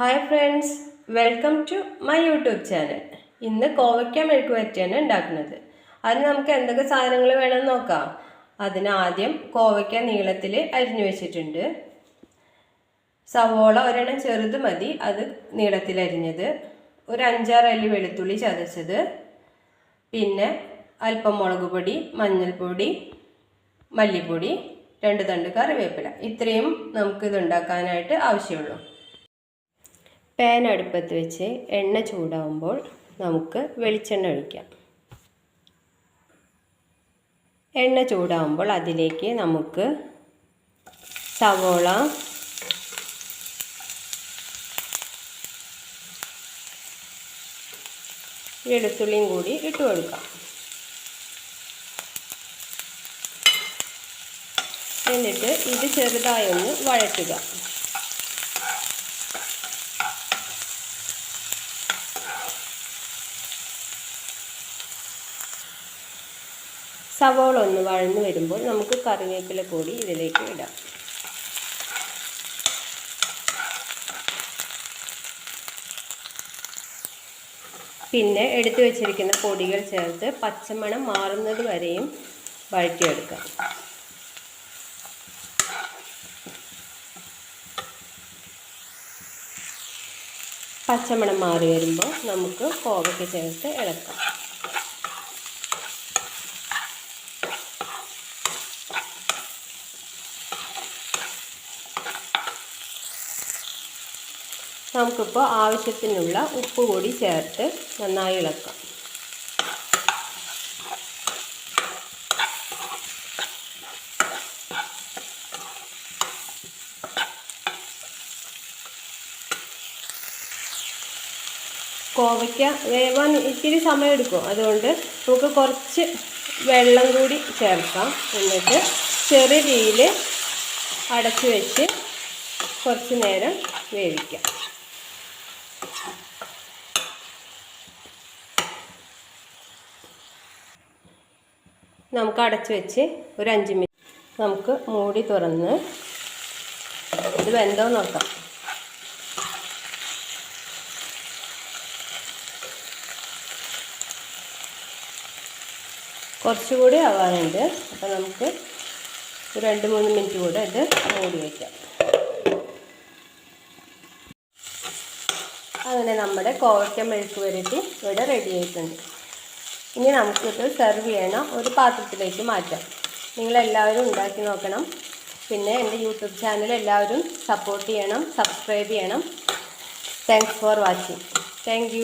Hi friends welcome to my YouTube channel ഇന്ന് കോവയ്ക്ക മെഴുക്ക് വരട്ടിയാണ് ഉണ്ടാക്കുന്നത്. അതിന് നമുക്ക് എന്തൊക്കെ സാധനങ്ങൾ വേണമെന്ന് നോക്കാം. അതിന് ആദ്യം കോവയ്ക്ക നീളത്തിൽ അരിഞ്ഞു വെച്ചിട്ടുണ്ട്. സവോള ഒരെണ്ണം ചെറുത് മതി അത് നീളത്തിൽ അരിഞ്ഞത്. ഒരു അഞ്ചാറ് അല്ലി വെളുത്തുള്ളി ചതച്ചത്. പിന്നെ അല്പം മുളക് പൊടി മഞ്ഞൾപ്പൊടി മല്ലിപ്പൊടി രണ്ട് തണ്ട് കറിവേപ്പില. ഇത്രയും നമുക്കിത് ഉണ്ടാക്കാനായിട്ട് ആവശ്യമുള്ളൂ. പാൻ അടുപ്പത്ത് വെച്ച് എണ്ണ ചൂടാവുമ്പോൾ നമുക്ക് വെളിച്ചെണ്ണ ഒഴിക്കാം. എണ്ണ ചൂടാവുമ്പോൾ അതിലേക്ക് നമുക്ക് സവോള വെളുത്തുള്ളിയും കൂടി ഇട്ട് കൊടുക്കാം. എന്നിട്ട് ഇത് ചെറുതായി ഒന്ന് വഴറ്റുക. സവോള ഒന്ന് വഴന്നു വരുമ്പോൾ നമുക്ക് കറിവേപ്പില കൂടി ഇതിലേക്ക് ഇടാം. പിന്നെ എടുത്തു വച്ചിരിക്കുന്ന പൊടികൾ ചേർത്ത് പച്ചമണം മാറുന്നത് വരെയും വഴറ്റിയെടുക്കാം. പച്ചമണം മാറി വരുമ്പോൾ നമുക്ക് കോവയ്ക്ക് ചേർത്ത് ഇളക്കാം. നമുക്കിപ്പോൾ ആവശ്യത്തിനുള്ള ഉപ്പ് കൂടി ചേർത്ത് നന്നായി ഇളക്കാം. കോവയ്ക്ക വേവാൻ ഇത്തിരി സമയമെടുക്കും അതുകൊണ്ട് നമുക്ക് കുറച്ച് വെള്ളം കൂടി ചേർക്കാം. എന്നിട്ട് ചെറിയ തീയിൽ അടച്ചു വെച്ച് കുറച്ച് നേരം വേവിക്കാം. നമുക്ക് അടച്ച് വെച്ച് ഒരു അഞ്ച് മിനിറ്റ് നമുക്ക് മൂടി തുറന്ന് ഇത് വെന്തോ നോക്കാം. കുറച്ചുകൂടി ആവാനുണ്ട്. അപ്പോൾ നമുക്ക് ഒരു രണ്ട് മൂന്ന് മിനിറ്റ് കൂടെ ഇത് മൂടി വയ്ക്കാം അങ്ങനെ നമ്മുടെ കോവയ്ക്ക മെഴുക്ക് വരട്ടി ഇവിടെ റെഡി ആയിട്ടുണ്ട്. ഇനി നമുക്കിത് സെർവ് ചെയ്യണം. ഒരു പാത്രത്തിലേക്ക് മാറ്റാം. നിങ്ങളെല്ലാവരും ഉണ്ടാക്കി നോക്കണം. പിന്നെ എന്റെ യൂട്യൂബ് ചാനൽ എല്ലാവരും സപ്പോർട്ട് ചെയ്യണം സബ്സ്ക്രൈബ് ചെയ്യണം. Thanks for watching thank